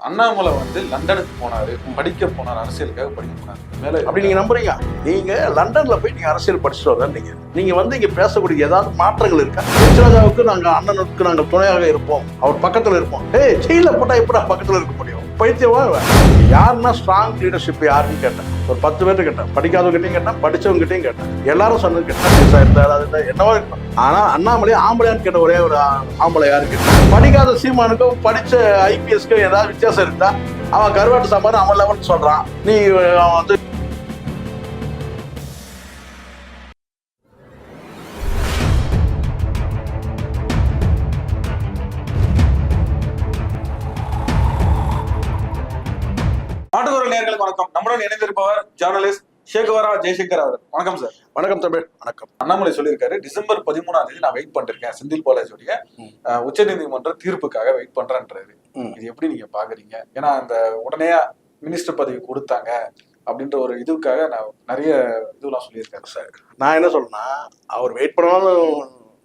அண்ணாமலை வந்து லண்டனுக்கு போனாரு படிக்க போனார் அரசியலுக்காக படிக்க போனார். மேல அப்படி நீங்க நம்புறீங்க? நீங்க லண்டன்ல போய் நீங்க அரசியல் படிச்சுட்டு வர நீங்க நீங்க வந்து இங்க பேசக்கூடிய ஏதாவது மாற்றங்கள் இருக்கா? ராஜாவுக்கு நாங்க அண்ணனுக்கு நாங்கள் துணையாக இருப்போம். அவர் பக்கத்துல இருப்போம். ஏய் ஜெயில போட்டா எப்படி பக்கத்துல இருக்க முடியும்? பைத்தியமா யாருன்னா ஸ்ட்ராங் லீடர்ஷிப் யாருன்னு கேட்டேன். ஒரு பத்து பேர்ட்ட கேட்டேன். படிக்காதவங்ககிட்டயும் கேட்டேன் படிச்சவங்ககிட்டயும் கேட்டேன். எல்லாரும் சொன்னது கேட்டேன். சார் அது இருந்தாரு, என்னவோ இருக்கும் ஆனா அண்ணாமலை ஆம்பளையான்னு கேட்ட ஒரே ஒரு ஆம்பளை யாரு கேட்டேன் படிக்காத சீமானுக்கும் படிச்ச ஐபிஎஸ்க்கும் ஏதாவது வித்தியாசம் இருந்தா அவன் கருவாட்டு சாம்பார் அவன் லெவன் சொல்றான். நீ அவன் வந்து ஜேர்னலிஸ்ட் சேகவரா ஜெய்சங்கர் அவர் வணக்கம் சார் வணக்கம் தமிழ் வணக்கம். அண்ணாமலை சொல்லியிருக்காரு டிசம்பர் பதிமூணாம் தேதி நான் வெயிட் பண்ணிருக்கேன் செந்தில் பாலாஜியுடைய. உச்ச நீதிமன்ற தீர்ப்புக்காக வெயிட் பண்றேன்றாரு. இது எப்படி நீங்க பாக்குறீங்க? ஏன்னா அந்த உடனே மினிஸ்டர் பதவி கொடுத்தாங்க அப்படின்ற ஒரு இதுக்காக நான் நிறைய இதுலாம் சொல்லியிருக்காரு சார் நான் என்ன சொல்றேன்னா அவர் வெயிட் பண்ணாலும்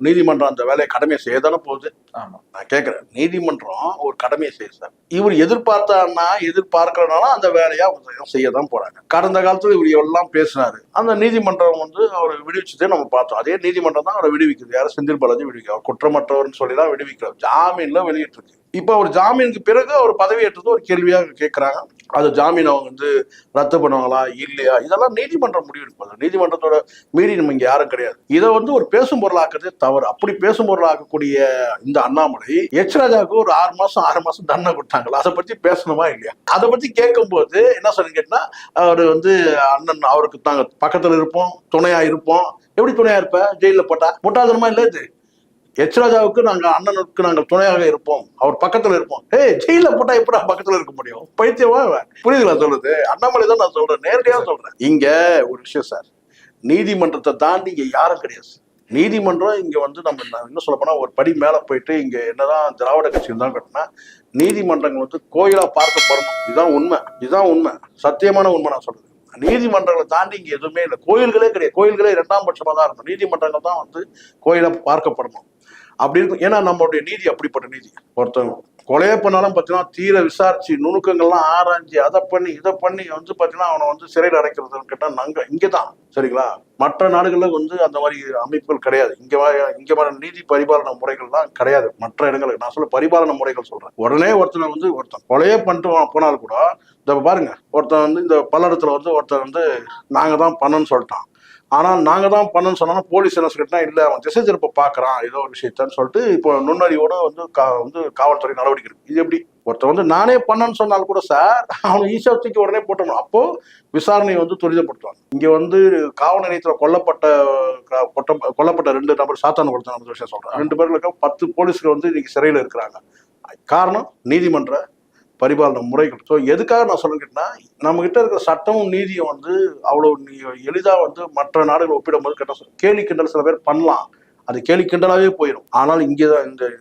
நீதிமன்றம் அந்த வேலையை கடமையை செய்ய தானே போகுது? ஆமா. நான் கேட்கிறேன். நீதிமன்றம் ஒரு கடமையை செய்ய சார். இவர் எதிர்பார்த்தான்னா எதிர்பார்க்கலனாலும் அந்த வேலையா அவங்க செய்ய தான் போறாங்க. கடந்த காலத்துல இவர் எல்லாம் பேசினாரு. அந்த நீதிமன்றம் வந்து அவரை விடுவிச்சதே நம்ம பார்த்தோம். அதே நீதிமன்றம் தான் அவரை விடுவிக்குது. யாரும் செந்தில் பாலாஜி விடுவிக்க அவர் குற்றமற்றவர்னு சொல்லி தான் விடுவிக்கிறார். ஜாமீன்ல வெளியிட்டிருக்கு. இப்போ அவர் ஜாமீனுக்கு பிறகு அவர் பதவியேற்றது ஒரு கேள்வியாக கேட்குறாங்க அது ஜாமீன் அவங்க வந்து ரத்து பண்ணுவாங்களா இல்லையா? இதெல்லாம் நீதிமன்றம் முடிவெடுப்பது நீதிமன்றத்தோட மீறி நம்ம இங்கே யாரும் கிடையாது. இதை வந்து ஒரு பேசும் பொருளாக்குறதே தவறு. அப்படி பேசும் பொருளாக்கக்கூடிய இந்த அண்ணாமலை எச் ராஜாவுக்கு ஒரு ஆறு மாதம் ஆறு மாதம் தண்டனை கொடுத்தாங்களா? அதை பற்றி பேசணுமா இல்லையா? அதை பற்றி கேட்கும்போது என்ன சொல்லி கேட்டால் அவர் வந்து அண்ணன் அவருக்கு தாங்க பக்கத்தில் இருப்போம் துணையாக இருப்போம். எப்படி துணையாக இருப்பேன் ஜெயிலில் போட்டா? முட்டாள்தனமா இல்லை இது? எச் ராஜாவுக்கு நாங்க அண்ணனுக்கு நாங்கள் துணையாக இருப்போம். அவர் பக்கத்துல இருப்போம். ஏய் ஜெயில போட்டா எப்படா பக்கத்துல இருக்க முடியும்? பைத்தியமா இவன்? புரியுதுங்களா சொல்றது? அண்ணாமலை தான் நான் சொல்றேன். நேரடியா சொல்றேன். இங்க ஒரு விஷயம் சார். நீதிமன்றத்தை தாண்டி இங்க யாரும் கிடையாது நீதிமன்றம் இங்க வந்து நம்ம என்ன சொல்ல போனா ஒரு படி மேல போயிட்டு இங்க என்னதான் திராவிட கட்சி தான் கட்டினா நீதிமன்றங்கள் வந்து கோயிலா பார்க்கப்படணும் இதுதான் உண்மை. இதுதான் உண்மை. சத்தியமான உண்மை நான் சொல்றது. நீதிமன்றங்களை தாண்டி இங்க எதுவுமே இல்லை. கோயில்களே கிடையாது. கோயில்களே இரண்டாம் பட்சமா தான் இருக்கும். நீதிமன்றங்கள் தான் வந்து கோயிலா பார்க்கப்படணும் அப்படி இருக்கும். ஏன்னா நம்மளுடைய நீதி அப்படிப்பட்ட நீதி. ஒருத்தவங்க கொலையே பண்ணாலும் பார்த்தீங்கன்னா தீர விசாரிச்சு நுணுக்கங்கள்லாம் ஆராய்ஞ்சு அதை பண்ணி இதை பண்ணி வந்து பார்த்தீங்கன்னா அவனை வந்து சிறையில் அடைக்கிறதுன்னு கேட்டால் நாங்கள் இங்கே தான் சரிங்களா? மற்ற நாடுகளில் வந்து அந்த மாதிரி அமைப்புகள் கிடையாது. இங்கே இங்கே வர நீதி பரிபாலன முறைகள்லாம் கிடையாது. மற்ற இடங்களுக்கு. நான் சொல்ல பரிபாலன முறைகள் சொல்கிறேன் உடனே ஒருத்தனை வந்து ஒருத்தன் கொலையே பண்ணிட்டு போனாலும் கூட இந்த பாருங்க ஒருத்தன் வந்து இந்த பல்லடத்தில் வந்து ஒருத்தன் வந்து நாங்கள் தான் பண்ணோன்னு சொல்லிட்டான். ஆனால் நாங்கள் தான் பண்ணணும்னு சொன்னோம்னா போலீஸ் என்ன சொல்லிட்டுனா இல்லை அவன் திசை திருப்ப பார்க்குறான் ஏதோ ஒரு விஷயத்தான்னு சொல்லிட்டு இப்போ நுண்ணறிவோட வந்து கா வந்து காவல்துறை நடவடிக்கை இருக்கு. இது எப்படி? ஒருத்தன் வந்து நானே பண்ணேன்னு சொன்னாலும் கூட சார் அவனை ஈஸியாக தூக்கி உடனே போட்டணும் அப்போ விசாரணையை வந்து துரிதப்படுத்துவாங்க. இங்கே வந்து காவல் நிலையத்தில் கொல்லப்பட்ட க- கொட்ட- கொல்லப்பட்ட ரெண்டு நபர் சாத்தான கொடுத்த நம்ம விஷயம் சொல்கிறேன் ரெண்டு பேர்களுக்கு பத்து போலீஸ்கள் வந்து இன்னைக்கு சிறையில் இருக்கிறாங்க. காரணம் நீதிமன்ற பரிபாலன முறைகள். ஸோ எதுக்காக நான் சொல்லிக்கிட்டேன்னா நம்ம நம்மகிட்ட இருக்கிற சட்டமும் நீதியும் வந்து அவ்வளோ நீ- வந்து மற்ற நாடுகள் ஒப்பிடும்போது கேட்டால் கேலி கிண்டல் சில பேர் பண்ணலாம். அது கேலி கிண்டலாகவே போயிடும். ஆனால் இங்கே தான் இந்த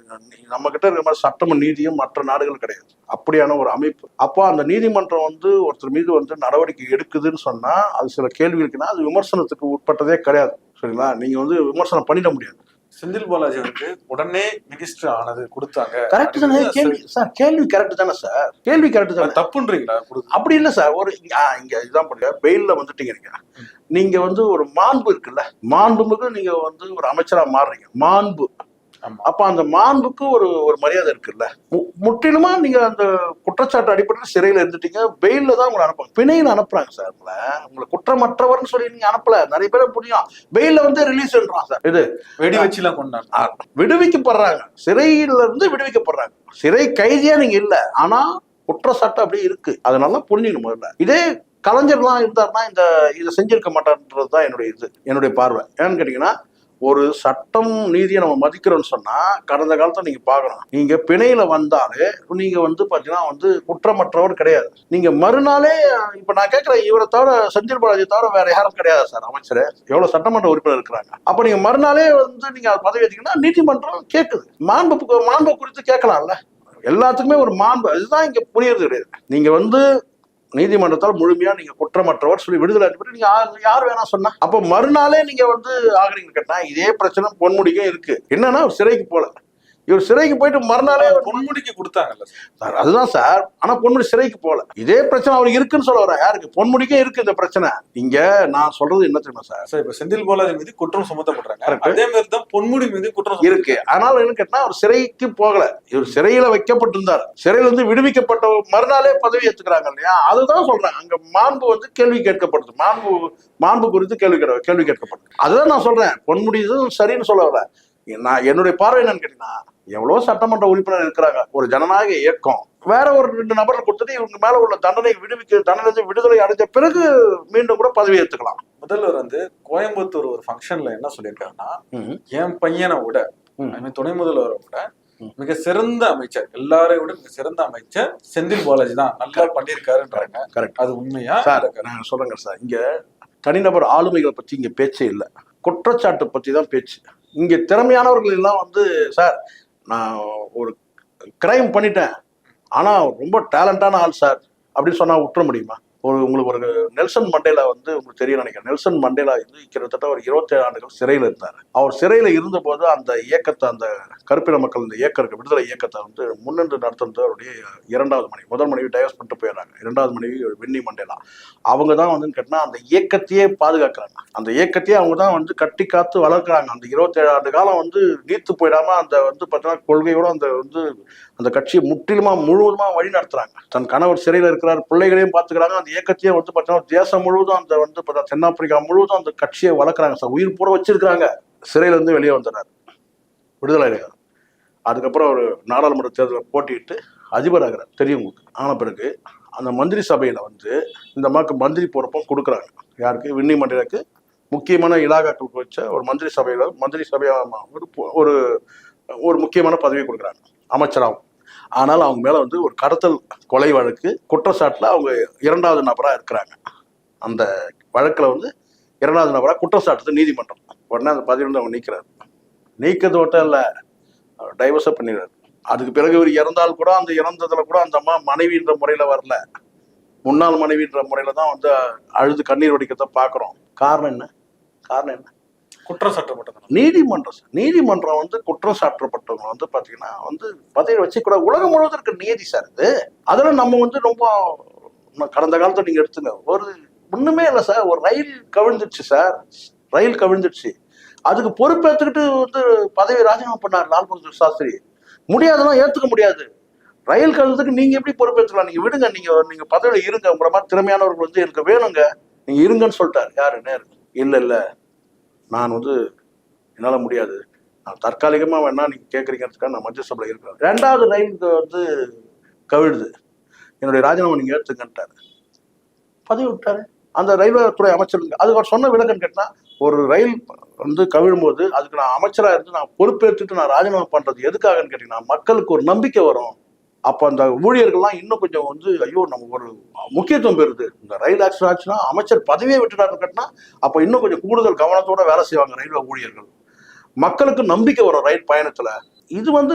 நம்ம கிட்ட இருக்கிற மாதிரி சட்டமும் நீதியும் மற்ற நாடுகள் கிடையாது. அப்படியான ஒரு அமைப்பு. அப்போ அந்த நீதிமன்றம் வந்து ஒருத்தர் மீது வந்து நடவடிக்கை எடுக்குதுன்னு சொன்னால் அது சில கேள்வி இருக்குன்னா அது விமர்சனத்துக்கு உட்பட்டதே கிடையாது. சரிங்களா? நீங்கள் வந்து விமர்சனம் பண்ணிட முடியாது. செந்தில் பாலாஜி வந்து உடனே மினிஸ்டர் ஆனது கொடுத்தாங்க. கரெக்ட் தானே. கேள்வி சார். கேள்வி கரெக்ட் தானே சார்? கேள்வி கரெக்ட் தானே. தப்புன்றீங்களா? அப்படி இல்லை சார். ஒரு இங்க இதுதான் பண்ணுங்க. பெயில்ல வந்துட்டீங்க நீங்க. நீங்க வந்து ஒரு மாண்பு இருக்குல்ல. மாண்புமிகு நீங்க வந்து ஒரு அமைச்சரா மாறுறீங்க. மாண்பு. அப்ப அந்த மாண்புக்கு ஒரு ஒரு மரியாதை இருக்குல்ல? முற்றிலுமா நீங்க அந்த குற்றச்சாட்டு அடிப்படையில் சிறையில இருந்துட்டீங்க. பெயில்ல தான் உங்களை அனுப்புவாங்க பிணையில் அனுப்புறாங்க சார் உங்களை. உங்களை குற்றமற்றவர்னு சொல்லி நீங்க அனுப்பல. நிறைய பேர் புரியும். பெயில்ல வந்து ரிலீஸ்ன்றான் சார். இது வெடி வச்சுலாம் ஆ, விடுவிக்கப்படுறாங்க. சிறையில இருந்து விடுவிக்கப்படுறாங்க. சிறை கைதியா நீங்க இல்ல. ஆனா குற்றச்சாட்டு அப்படியே இருக்கு. அதை நல்லா புரிஞ்சுக்கணும் முதல்ல. இதே கலைஞர்லாம் இருந்தாருன்னா இந்த இதை செஞ்சிருக்க மாட்டான்றது தான் என்னுடைய இது என்னுடைய பார்வை. ஏன்னு கேட்டீங்கன்னா ஒரு சட்டம் நீதியை நம்ம மதிக்கிறோம்னு சொன்னா கடந்த காலத்தை நீங்க பார்க்கணும். நீங்க பிணையில வந்தாலே நீங்க வந்து பாத்தீங்கன்னா வந்து குற்றமற்றவர் கிடையாது. நீங்க மறுநாளே இப்ப நான் கேட்கிறேன் இவரை தவிர செந்தில் பாலாஜி தவிர வேற யாரும் கிடையாது சார் அமைச்சர். எவ்வளவு சட்டமன்ற உறுப்பினர் இருக்கிறாங்க. அப்ப நீங்க மறுநாளே வந்து நீங்க அதை பதவி ஏத்தீங்கன்னா நீதிமன்றம் கேட்குது மாண்பு மாண்பு குறித்து கேட்கலாம்ல. எல்லாத்துக்குமே ஒரு மாண்பு. அதுதான் இங்க புரியுறது கிடையாது. நீங்க வந்து நீதிமன்றத்தால் முழுமையா நீங்க குற்றமற்றவர் சொல்லி விடுதலை அளிக்கப்பட்டு நீங்க யார் வேணா சொன்னா. அப்ப மறுநாளே நீங்க வந்து ஆகுறீங்க கேட்டா இதே பிரச்சனை பொன்முடிக்கும் இருக்கு. என்னன்னா சிறைக்கு போல. இவர் சிறைக்கு போயிட்டு மறுநாளே பொன்முடிக்கு கொடுத்தாங்கல்ல சார். அதுதான் சார். ஆனா பொன்முடி சிறைக்கு போகல. இதே பிரச்சனை அவருக்கு இருக்குன்னு சொல்ல வரேன் யாருக்கு? பொன்முடிக்கே இருக்கு இந்த பிரச்சனை. இங்க நான் சொல்றது என்ன தெரியுமா சார்? சார் இப்ப செந்தில் பாலாஜி மீது குற்றம் சுமத்தப்படுறாங்க. அதே மாதிரி தான் பொன்முடி மீது குற்றம் இருக்கு. ஆனால் என்ன கேட்டா அவர் சிறைக்கு போகல. இவர் சிறையில வைக்கப்பட்டிருந்தார். சிறையில இருந்து விடுவிக்கப்பட்ட மறுநாளே பதவி ஏத்துக்கிறாங்க இல்லையா? அதுதான் சொல்றேன். அங்க மாண்பு வந்து கேள்வி கேட்கப்படுது. மாண்பு மாண்பு குறித்து கேள்வி கேட்க கேள்வி கேட்கப்படுது. அதுதான் நான் சொல்றேன். பொன்முடி சரின்னு சொல்ல வரல. நான் என்னுடைய பார்வை என்னன்னு கேட்டீங்கன்னா எவ்வளவு சட்டமன்ற உறுப்பினர் இருக்கிறாங்க. ஒரு ஜனநாயக இயக்கம். வேற ஒரு ரெண்டு நபர்கள் கொடுத்துட்டு இவங்க மேல உள்ள தண்டனை விடுவிக்க தண்டனை விடுதலை அடைஞ்ச பிறகு மீண்டும் கூட பதவி ஏத்துக்கலாம். முதல்வர் வந்து கோயம்புத்தூர் ஒரு ஃபங்க்ஷன்ல என்ன சொல்லியிருக்காருன்னா என் பையனை விட துணை முதல்வரை விட. மிக சிறந்த அமைச்சர் எல்லாரையும் விட மிக சிறந்த அமைச்சர் செந்தில் பாலாஜி தான். நல்லா பண்ணியிருக்காருன்றாங்க. கரெக்ட் அது உண்மையா? சொல்றேங்க சார். இங்க தனிநபர் ஆளுமைகளை பத்தி இங்க பேச்சே இல்லை. குற்றச்சாட்டு பத்தி தான் பேச்சு. இங்க திறமையானவர்கள் எல்லாம் வந்து சார் நான் ஒரு கிரைம் பண்ணிட்டேன். ஆனா ரொம்ப டேலண்டான ஆள் சார். அப்படின்னு சொன்னா விட்டுற முடியுமா? ஒரு உங்களுக்கு ஒரு நெல்சன் மண்டேலா வந்து உங்களுக்கு தெரியும் நினைக்கிறேன். நெல்சன் மண்டேலா வந்து கிட்டத்தட்ட ஒரு இருபத்தேழு ஆண்டுகள் சிறையில் இருந்தார். அவர் சிறையில் இருந்தபோது அந்த இயக்கத்தை அந்த கருப்பின மக்கள் இந்த இயக்கம் விடுதலை இயக்கத்தை வந்து முன்னின்று நடத்துறது அவருடைய இரண்டாவது மனைவி முதல் மனைவி டைவர்ஸ் பண்ணிட்டு போயிடுறாங்க. இரண்டாவது மனைவி வின்னி மண்டேலா. அவங்க தான் வந்து கேட்டால் அந்த இயக்கத்தையே பாதுகாக்கிறாங்க. அந்த இயக்கத்தையே அவங்க தான் வந்து கட்டி காத்து வளர்க்குறாங்க. அந்த இருபத்தேழு ஆண்டு காலம் வந்து நீத்து போயிடாம அந்த வந்து பார்த்தீங்கன்னா கொள்கையோட அந்த வந்து அந்த கட்சியை முற்றிலுமா முழுவதுமா வழி நடத்துறாங்க தன் கணவர் சிறையில் இருக்கிறார் பிள்ளைகளையும் பார்த்துக்கிறாங்க அந்த இயக்கத்தையே வந்து பார்த்தீங்கன்னா தேசம் முழுவதும் அந்த வந்து பார்த்தா தென்னாப்பிரிக்கா முழுவதும் அந்த கட்சியை வளர்க்குறாங்க சார். உயிர் பூர வச்சிருக்கிறாங்க. சிறையிலேருந்து வெளியே வந்தனர். விடுதலை அதுக்கப்புறம் அவர் நாடாளுமன்ற தேர்தலில் போட்டியிட்டு அதிபராகிறார் தெரியும் உங்களுக்கு. ஆன பிறகு அந்த மந்திரி சபையில் வந்து இந்த அம்மாவுக்கு மந்திரி பொறுப்பும் கொடுக்குறாங்க. யாருக்கு? விண்ணி மண்டலுக்கு முக்கியமான இலாகாக்களுக்கு வச்ச ஒரு மந்திரி சபையில் மந்திரி சபையாக ஒரு ஒரு முக்கியமான பதவி கொடுக்குறாங்க. அமைச்சராகவும். ஆனால் அவங்க மேல வந்து ஒரு கடத்தல் கொலை வழக்கு குற்றச்சாட்டுல அவங்க இரண்டாவது நபரா இருக்கிறாங்க. அந்த வழக்குல வந்து இரண்டாவது நபரா குற்றச்சாட்டு நீதிமன்றம். உடனே அந்த பதவியிலிருந்து அவங்க நீக்கிறார். நீக்கிறது மட்டும் இல்லை டைவர்ஸை பண்ணிடுறாரு. அதுக்கு பிறகு இவர் இறந்தால் கூட அந்த இறந்ததுல கூட அந்த அம்மா மனைவின்ற முறையில வரல. முன்னாள் மனைவின்ற முறையில தான் வந்து அழுது கண்ணீர் வடிக்கிறத பார்க்குறோம் காரணம் என்ன? காரணம் என்ன? குற்றம் சாட்டப்பட்டது நீதிமன்றம் நீதிமன்றம் வந்து குற்றம் சாட்டப்பட்டவங்க வந்து பாத்தீங்கன்னா வந்து பதவியை வச்சு கூட உலகம் முழுவதும் இருக்க நீதி சார் இது. அதெல்லாம் நம்ம வந்து ரொம்ப கடந்த காலத்துல நீங்க எடுத்துங்க. ஒரு ஒண்ணுமே இல்லை சார். ஒரு ரயில் கவிழ்ந்துடுச்சு சார். ரயில் கவிழ்ந்துடுச்சு. அதுக்கு பொறுப்பேற்றுக்கிட்டு வந்து பதவி ராஜினாமா பண்ணார் லால் பகதூர் சாஸ்திரி. முடியாதுன்னா ஏத்துக்க முடியாது. ரயில் கவிழ்ந்ததுக்கு நீங்க எப்படி பொறுப்பேற்றுக்கலாம் நீங்க விடுங்க. நீங்க நீங்க பதவியில இருங்க. உங்களை மாதிரி திறமையானவர்கள் வந்து எனக்கு வேணுங்க. நீங்க இருங்கன்னு சொல்லிட்டாரு. யாரு? நேரு. இல்ல இல்ல. நான் வந்து என்னால் முடியாது. நான் தற்காலிகமாக வேணா நீங்கள் கேட்குறீங்கிறதுக்காக நான் மத்திய சபையில் இருக்கிறேன் ரெண்டாவது ரயில் வந்து கவிழுது. என்னுடைய ராஜினாமா நீங்கள் எடுத்துக்கிட்டாரு பதவி விட்டாரு. அந்த ரயில்வே துறை அமைச்சர் அதுக்கு அவர் சொன்ன விளக்கம் கேட்டால் ஒரு ரயில் வந்து கவிழும்போது அதுக்கு நான் அமைச்சராக இருந்து நான் பொறுப்பேற்றுட்டு நான் ராஜினாமா பண்ணுறது எதுக்காகன்னு கேட்டிங்கன்னா மக்களுக்கு ஒரு நம்பிக்கை வரும். அப்போ அந்த ஊழியர்கள்லாம் இன்னும் கொஞ்சம் வந்து ஐயோ நம்ம ஒரு முக்கியத்துவம் பெறுது. இந்த ரயில் ஆக்சிடென்ட் ஆச்சுன்னா அமைச்சர் பதவியே விட்டுட்டாரு கட்டினா அப்போ இன்னும் கொஞ்சம் கூடுதல் கவனத்தோட வேலை செய்வாங்க ரயில்வே ஊழியர்கள். மக்களுக்கு நம்பிக்கை வரும் ரயில் பயணத்துல. இது வந்து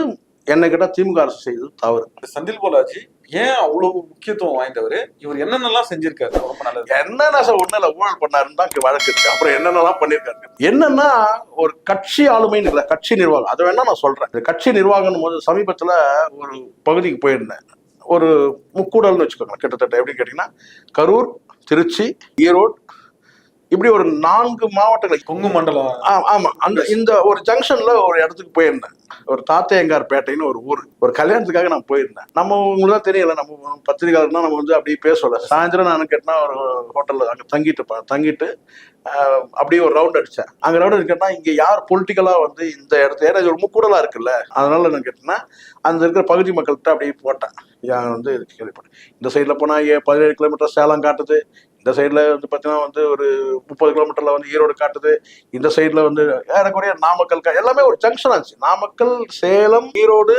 என்னை கேட்டால் திமுக அரசு செய்தது தவறு. செந்தில் பாலாஜி ஏன் அவ்வளவு முக்கியத்துவம் வாய்ந்தவர்? இவர் என்னென்னலாம் செஞ்சிருக்காரு? ரொம்ப நல்லது. என்னென்ன சார் இல்ல ஊழல் பண்ணாருன்னு தான் வழக்கு இருக்கு. அப்புறம் என்னென்னலாம் பண்ணியிருக்காரு என்னன்னா ஒரு கட்சி ஆளுமைன்னு இல்லை கட்சி நிர்வாகம். அதை வேணா நான் சொல்றேன். இந்த கட்சி நிர்வாகம் போது சமீபத்துல ஒரு பகுதிக்கு போயிருந்தேன். ஒரு முக்கூடல்னு வச்சுக்கோங்க கிட்டத்தட்ட. எப்படி கேட்டீங்கன்னா கரூர் திருச்சி ஈரோடு இப்படி ஒரு நான்கு மாவட்டங்கள் கொங்கு மண்டலம். ஆமா. அந்த இந்த ஒரு ஜங்ஷன்ல ஒரு இடத்துக்கு போயிருந்தேன். ஒரு தாத்தையங்கார் பேட்டைன்னு ஒரு ஊர். ஒரு கல்யாணத்துக்காக நான் போயிருந்தேன். நம்ம உங்களுக்கு தான் தெரியல நம்ம பத்திரிகையாளர்னா நம்ம வந்து அப்படியே பேசல சாயந்தரம் நான் கேட்டா ஒரு ஹோட்டல்ல அங்க தங்கிட்டு தங்கிட்டு அப்படியே ஒரு ரவுண்ட் அடிச்சேன். அங்க ரவுண்ட் அடிக்கன்னா இங்க யார் பொலிட்டிக்கலா வந்து இந்த இடத்துல ஏன்னா ஒரு முக்கூடலா இருக்குல்ல. அதனால நான் கேட்டேன்னா அந்த இருக்கிற பகுதி மக்கள்கிட்ட அப்படியே போட்டேன். வந்து கேள்விப்பட்டேன் இந்த சைடில் போனால் பதினேழு கிலோமீட்டர் சேலம் காட்டுது. இந்த சைடில் வந்து பார்த்தீங்கன்னா வந்து ஒரு முப்பது கிலோமீட்டரில் வந்து ஈரோடு காட்டுது. இந்த சைடில் வந்து ஏறக்குறைய நாமக்கல் கா- எல்லாமே ஒரு ஜங்ஷன் ஆச்சு. நாமக்கல் சேலம் ஈரோடு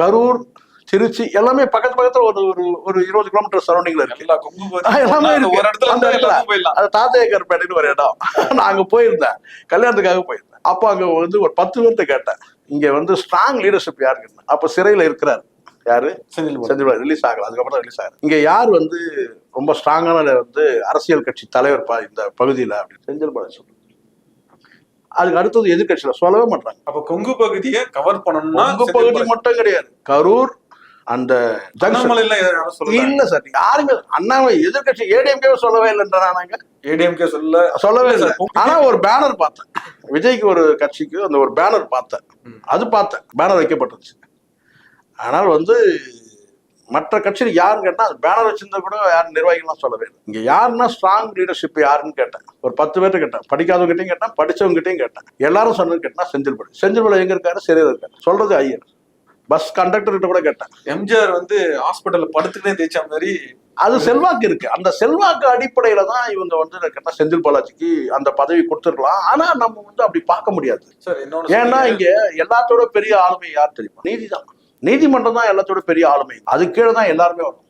கரூர் திருச்சி எல்லாமே பக்கத்து பக்கத்துல ஒரு ஒரு ஒரு இருபது கிலோமீட்டர் சரௌண்டிங்ல இருக்கு. எல்லாமே இருக்கு. ஒரு இடத்துல அந்த இடத்துல. அது ஒரு இடம். நான் அங்க போயிருந்தேன். கல்யாணத்துக்காக போயிருந்தேன். அப்போ அங்க வந்து ஒரு பத்து பேர்த்த கேட்டேன். இங்க வந்து ஸ்ட்ராங் லீடர்ஷிப் யாருக்கு அப்ப சிறையில இருக்கிறார். யாரு? செந்தில் செந்தில் ரிலீஸ் ஆகல. அதுக்கப்புறம் ரிலீஸ் ஆகல. இங்க யார் வந்து ரொம்ப ஸ்ட்ராங்கான வந்து அரசியல் கட்சி தலைவர் இந்த பகுதியில அப்படின்னு செந்தில் பாலாஜி சொல்றாரு. அதுக்கு அடுத்தது எதிர்கட்சியில சொல்லவே மாட்டாங்க அப்ப கொங்கு பகுதியை கவர் பண்ணணும்னா செந்தில் பகுதி. மட்டும் கிடையாது. கரூர் அந்த இல்ல சார். யாருமே அண்ணாமலை எதிர்கட்சி ஏடிஎம்கே சொல்லவே இல்லைன்றாங்க ஏடிஎம்கே சொல்ல சொல்லவே இல்ல கொங்கு- ஆனா ஒரு பேனர் பார்த்தேன். விஜய்க்கு ஒரு கட்சிக்கு அந்த ஒரு பேனர் பார்த்தேன். அது பார்த்தேன். பேனர் வைக்கப்பட்டுச்சு ஆனால் வந்து மற்ற கட்சியில் யாருன்னு கேட்டா அது பேனர் வச்சிருந்தா கூட யாரும் நிர்வாகிகள்லாம் சொல்லவே இல்லை. இங்க யாருன்னா ஸ்ட்ராங் லீடர்ஷிப் யாருன்னு கேட்டேன். ஒரு பத்து பேர்ட்ட கேட்டேன். படிக்காதவங்ககிட்டயும் கேட்டேன் படிச்சவங்ககிட்டயும் கேட்டேன். எல்லாரும் சொன்னது கேட்டா செந்தில் பாலாஜி செந்தில் பாலாஜி எங்க இருக்காரு? சிறையில் இருக்காரு? சொல்றது ஐயர் பஸ் கண்டக்டர் கிட்ட கூட கேட்டேன். எம்ஜிஆர் வந்து ஹாஸ்பிட்டல்ல படுத்துக்கிட்டே தேய்ச்ச மாதிரி அது செல்வாக்கு இருக்கு. அந்த செல்வாக்கு அடிப்படையில தான் இவங்க வந்து கேட்டா செந்தில் பாலாஜிக்கு அந்த பதவி கொடுத்துருக்கலாம். ஆனா நம்ம வந்து அப்படி பார்க்க முடியாது. ஏன்னா. இங்க எல்லாத்தோட பெரிய ஆளுமை யார் தெரியுமா? நீதிதான். நீதிமன்றம் தான் எல்லாத்தோட பெரிய ஆளுமை. அது கீழே தான் எல்லாருமே வரும்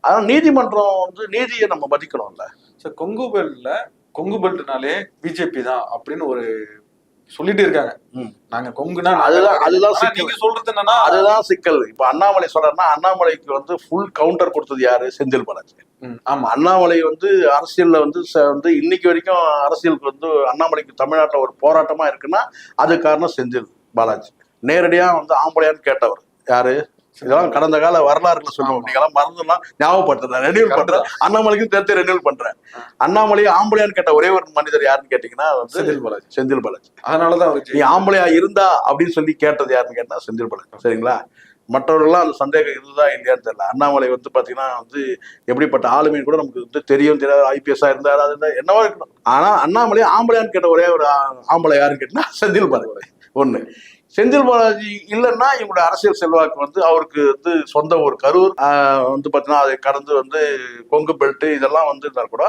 அதனால நீதிமன்றம் வந்து நீதியை நம்ம மதிக்கணும்ல. சார் கொங்கு பெல்ட்ல கொங்கு பெல்ட்னாலே பிஜேபி தான் அப்படின்னு ஒரு சொல்லிட்டு இருக்காங்க. ம். நாங்க கொங்குனா அதுதான்- அதுதான் சிக்கல். சொல்றது என்னன்னா அதுதான் சிக்கல். இப்ப அண்ணாமலை சொல்றாருன்னா அண்ணாமலைக்கு வந்து ஃபுல் கவுண்டர் கொடுத்தது யாரு? செந்தில் பாலாஜி. ஆமா. அண்ணாமலை வந்து அரசியல்ல வந்து வந்து இன்னைக்கு வரைக்கும் அரசியலுக்கு வந்து அண்ணாமலைக்கு தமிழ்நாட்டுல ஒரு போராட்டமா இருக்குன்னா அது காரணம் செந்தில் பாலாஜி. நேரடியா வந்து ஆம்பளையான்னு கேட்டவர். யாரு? இதெல்லாம் கடந்த கால வரலாறுல சொல்லுவோம். நீங்க எல்லாம் மறந்துலாம் ஞாபகப்படுத்துறேன் ரெனியூல் பண்றேன். அண்ணாமலைக்கும் சேர்த்து ரெனியூல் பண்றேன். ஆ. அண்ணாமலையை ஆம்பளையான்னு கேட்ட ஒரே ஒரு மனிதர் யாருன்னு கேட்டீங்கன்னா செந்தில் பாலாஜி. செந்தில் பாலாஜி. அதனாலதான் நீ. ஆம்பளையா இருந்தா அப்படின்னு சொல்லி கேட்டது யாருன்னு கேட்டா செந்தில் பாலாஜி. சரிங்களா? மற்றவர்கள்லாம் அந்த சந்தேகம் இருந்ததா இல்லையான்னு தெரியல. அண்ணாமலை வந்து பாத்தீங்கன்னா வந்து எப்படிப்பட்ட ஆளுமைன்னு கூட நமக்கு வந்து தெரியும் தெரியாது. ஐபிஎஸ்ஆ இருந்தாரு அது இருந்தா என்னவோ இருக்கணும். ஆனா அண்ணாமலை ஆம்பளையான்னு கேட்ட ஒரே ஒரு ஆம்பளை யாருன்னு கேட்டா செந்தில் பாலாஜி. ஒண்ணு. செந்தில் பாலாஜி இல்லைன்னா இவங்களுடைய அரசியல் செல்வாக்கு வந்து அவருக்கு வந்து சொந்த ஒரு கரூர் வந்து பார்த்தீங்கன்னா அதை கடந்து வந்து கொங்கு பெல்ட் இதெல்லாம் வந்து இருந்தா கூட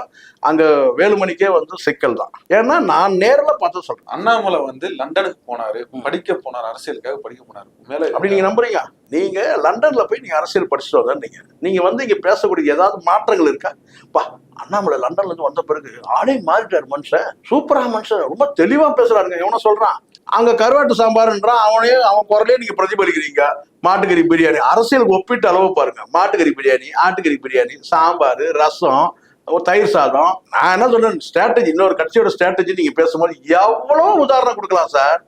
அங்க வேலுமணிக்கே வந்து சிக்கல் தான். ஏன்னா நான் நேர்ல பார்த்து சொல்றேன். அண்ணாமலை வந்து லண்டனுக்கு போனாரு படிக்க போனாரு அரசியலுக்காக படிக்க போனாரு. மேல அப்படி நீங்க நம்புறீங்க? நீங்க லண்டன்ல போய் நீங்க அரசியல் படிச்சுட்டு வந்தா நீங்க நீங்க வந்து இங்க பேசக்கூடிய ஏதாவது மாற்றங்கள் இருக்கா? பா அண்ணாமலை லண்டன்ல இருந்து வந்த பிறகு ஆளே மாறிட்டார் மனுஷன். சூப்பரா மனுஷன். ரொம்ப தெளிவா பேசுறாருங்க. இவனை சொல்றான். அங்க கருவாட்டு சாம்பார்ன்றான். அவனே அவன் குரலே நீங்க பிரதிபலிக்கிறீங்க. மாட்டுக்கறி பிரியாணி. அரசியலுக்கு ஒப்பிட்டு அளவு பாருங்க. மாட்டுக்கறி பிரியாணி ஆட்டுக்கறி பிரியாணி சாம்பார் ரசம் ஒரு தயிர் சாதம். நான் என்ன சொல்றேன்? ஸ்ட்ராட்டஜி இன்னொரு கட்சியோட ஸ்ட்ராட்டஜி நீங்க பேசும்போது எவ்வளவு உதாரணம் கொடுக்கலாம் சார்?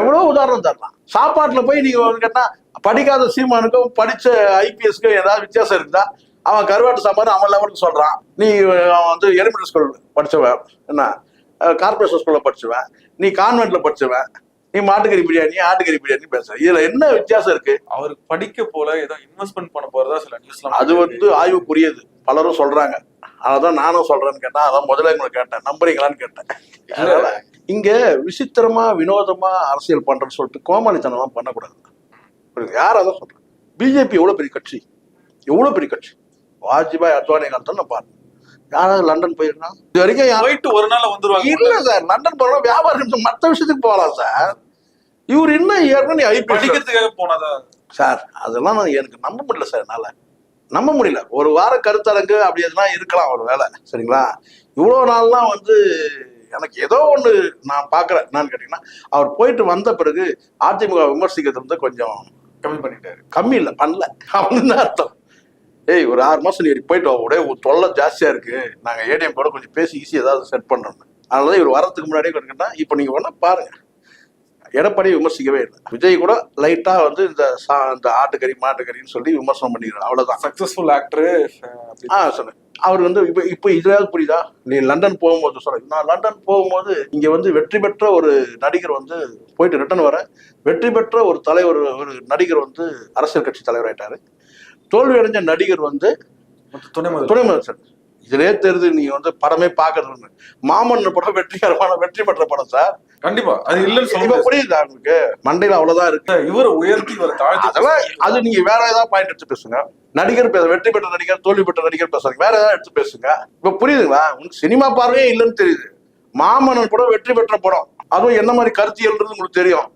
எவ்வளவு உதாரணம் தரலாம்? சாப்பாட்டுல போய் நீங்க கேட்டா படிக்காத சீமானுக்கும் படிச்ச ஐபிஎஸ்க்கும் ஏதாவது வித்தியாசம் இருக்குதா? அவன் கருவாட்டு சாம்பார் அவன் லெவலுக்கு சொல்றான். நீ அவன் வந்து எலிமெண்டரி ஸ்கூல் படிச்சவன் என்ன? கார்பரேஷன் ஸ்கூல்ல படிச்சவன் நீ கான்வென்ட்ல படிச்சவன் நீ மாட்டுக்கறி பிரியாணி ஆட்டுக்கறி பிரியாணி பேசுற. இதுல என்ன வித்தியாசம் இருக்கு? அவருக்கு படிக்க போல ஏதோ இன்வெஸ்ட்மெண்ட் பண்ண போறதா சில நியூஸ்லாம் அது வந்து ஆய்வுக்குரியது. பலரும் சொல்றாங்க. அதான் நானும் சொல்றேன்னு கேட்டேன். அதான் முதல்ல கேட்டேன். நம்புறீங்களான்னு கேட்டேன். அதனால இங்க விசித்திரமா வினோதமா அரசியல் பண்றேன்னு சொல்லிட்டு கோமாளித்தனம்லாம் பண்ணக்கூடாது. புரியுது? யார் அதான் சொல்றேன் பிஜேபி எவ்வளவு பெரிய கட்சி? எவ்வளவு பெரிய கட்சி? வாஜ்பாய் அத்வானி காலத்தில் நான் பாருங்க யாராவது லண்டன் போயிருக்கான் இது வரைக்கும் போயிட்டு ஒரு நாள் வந்துருவாங்க. இல்ல சார் லண்டன் போறோம் வியாபாரம் மற்ற விஷயத்துக்கு போகலாம் சார். இவர் இன்னும் ஏற்கனவே ஐபிஎஸ் படிக்கிறதுக்காக போனதா சார் அதெல்லாம் நான் எனக்கு நம்ப முடியல சார் என்னால. நம்ப முடியல. ஒரு வார கருத்தரங்கு அப்படி எதுனா இருக்கலாம் ஒரு வேலை சரிங்களா? இவ்வளோ நாள்லாம் வந்து எனக்கு ஏதோ ஒன்று நான் பார்க்குறேன். என்னன்னு கேட்டிங்கன்னா அவர் போயிட்டு வந்த பிறகு அதிமுக விமர்சிக்கிறது வந்து கொஞ்சம் கம்மி பண்ணிட்டாரு. கம்மி இல்லை பண்ணல. அவனு தான் அர்த்தம். ஏய் ஒரு ஆறு மாசம் நீ போயிட்டு வா. ஒரே ஒரு தொல்லை ஜாஸ்தியா இருக்கு. நாங்க ஏடிஎம் கூட கொஞ்சம் பேசி ஈஸி ஏதாவது செட் பண்றோம். அதனால இவர் வரதுக்கு முன்னாடியே கேட்டா இப்போ நீங்க வேணா பாருங்க. எடப்பாடியை விமர்சிக்கவே இல்லை. விஜய் கூட லைட்டா வந்து இந்த சா- இந்த ஆட்டுக்கறி மாட்டுக்கறின்னு சொல்லி விமர்சனம் பண்ணிக்கிறார். அவ்வளவுதான். சக்சஸ்ஃபுல் ஆக்டர் ஆ சொன்னேன். அவர் வந்து இப்போ இப்போ இதுலாவது புரியுதா? நீ லண்டன் போகும்போது சொல்ல நான் லண்டன் போகும்போது இங்க வந்து வெற்றி பெற்ற ஒரு நடிகர் வந்து போயிட்டு ரிட்டர்ன் வர வெற்றி பெற்ற ஒரு தலைவர் ஒரு நடிகர் வந்து அரசியல் கட்சி தலைவர் ஆயிட்டாரு. தோல்வி அடைஞ்ச நடிகர் வந்து துணை துணை முதலமைச்சர் இதுலயே தெரியுது நீங்க வந்து படமே பாக்குறது மாமன் படம் வெற்றிகரமான வெற்றி பெற்ற படம் சார். கண்டிப்பா. அது இல்லைன்னு சொல்லுங்க புரியுதா உங்களுக்கு? மண்டையில அவ்வளவுதான் இருக்கு. இவரை உயர்த்தி இவரை தாழ்த்தி அதெல்லாம் அது நீங்க வேற ஏதாவது பாயிண்ட் எடுத்து பேசுங்க. நடிகர் பேச வெற்றி பெற்ற நடிகர் தோல்வி பெற்ற நடிகர் பேசுறாங்க. வேற ஏதாவது எடுத்து பேசுங்க. இப்ப புரியுதுங்களா? உங்களுக்கு சினிமா பார்வையே இல்லைன்னு தெரியுது. மாமன்னன் படம் வெற்றி பெற்ற படம். அதுவும் என்ன மாதிரி கருத்தியல்ன்றது உங்களுக்கு தெரியும்.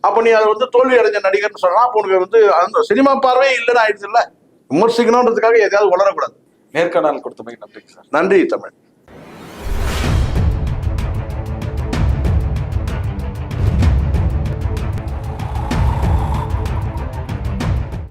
அப்ப நீ அதை வந்து தோல்வி அடைஞ்ச நடிகர்னு சொல்லலாம். அப்ப உனக்கு வந்து அந்த சினிமா பார்வையே இல்லைன்னு ஆயிடுச்சு இல்ல விமர்சிக்கணுன்றதுக்காக எதையாவது வளரக்கூடாது நேர்காணல் கொடுத்தமைக்கு நன்றி சார். நன்றி தமிழ்.